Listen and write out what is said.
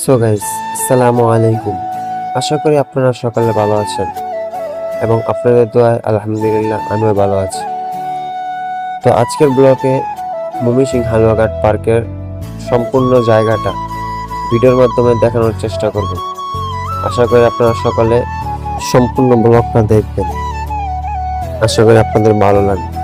So guys আসসালামু আলাইকুম। আশা করি আপনারা সকালে ভালো আছেন এবং আপনাদের দোয়ায় আলহামদুলিল্লাহ আমিও ভালো আছি। তো আজকের ব্লকে মুমি সিং হালুয়াঘাট পার্কের সম্পূর্ণ জায়গাটা ভিডিওর মাধ্যমে দেখানোর চেষ্টা করব। আশা করি আপনারা সকালে সম্পূর্ণ ব্লগটা দেখবেন। আশা করি আপনাদের ভালো লাগবে।